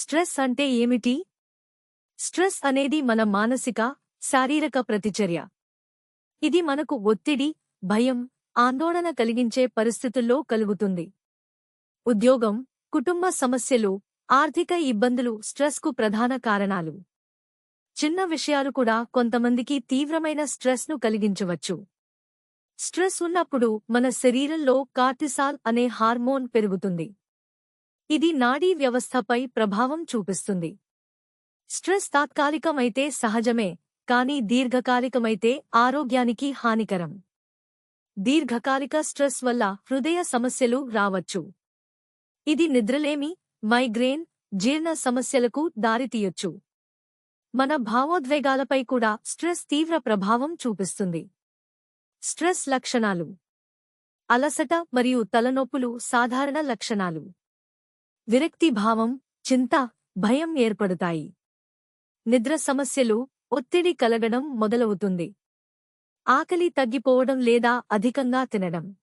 Stress అంటే ఏమిటి? Stress అనేది మన మానసిక శారీరక ప్రతిచర్య. ఇది మనకు ఒత్తిడి భయం ఆందోళన కలిగించే పరిస్థితుల్లో కలుగుతుంది. ఉద్యోగం కుటుంబ సమస్యలు ఆర్థిక ఇబ్బందులు స్ట్రెస్కు ప్రధాన కారణాలు. చిన్న విషయాలు కూడా కొంతమందికి తీవ్రమైన స్ట్రెస్ను కలిగించవచ్చు. స్ట్రెస్ ఉన్నప్పుడు మన శరీరంలో కార్టిసాల్ అనే హార్మోన్ పెరుగుతుంది. ఇది నాడీ వ్యవస్థపై ప్రభావం చూపిస్తుంది. స్ట్రెస్ తాత్కాలికమైతే సహజమే కానీ దీర్ఘకాలికమైతే ఆరోగ్యానికి హానికరం. దీర్ఘకాలిక స్ట్రెస్ వల్ల హృదయ సమస్యలు రావచ్చు. ఇది నిద్రలేమి మైగ్రేన్ జీర్ణ సమస్యలకు దారితీయొచ్చు. మన భావోద్వేగాలపై కూడా స్ట్రెస్ తీవ్ర ప్రభావం చూపిస్తుంది. స్ట్రెస్ లక్షణాలు. అలసట మరియు తలనొప్పులు సాధారణ లక్షణాలు. విరక్తిభావం చింత భయం ఏర్పడతాయి. నిద్ర సమస్యలు ఒత్తిడి కలగడం మొదలవుతుంది. ఆకలి తగ్గిపోవడం లేదా అధికంగా తినడం.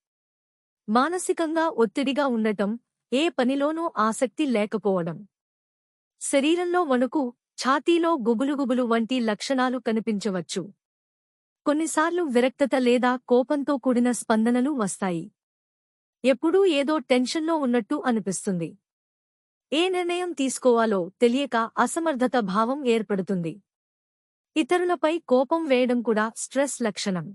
మానసికంగా ఒత్తిడిగా ఉండటం ఏ పనిలోనూ ఆసక్తి లేకపోవడం. శరీరంలో వణుకు ఛాతీలో గుబులుగుబులు వంటి లక్షణాలు కనిపించవచ్చు. కొన్నిసార్లు విరక్తత లేదా కోపంతో కూడిన స్పందనలు వస్తాయి. ఎప్పుడూ ఏదో టెన్షన్లో ఉన్నట్టు అనిపిస్తుంది. ఏ నిర్ణయం తీసుకోవాలో తెలియక అసమర్థత భావం ఏర్పడుతుంది. ఇతరులపై కోపం వేయడం కూడా స్ట్రెస్ లక్షణం.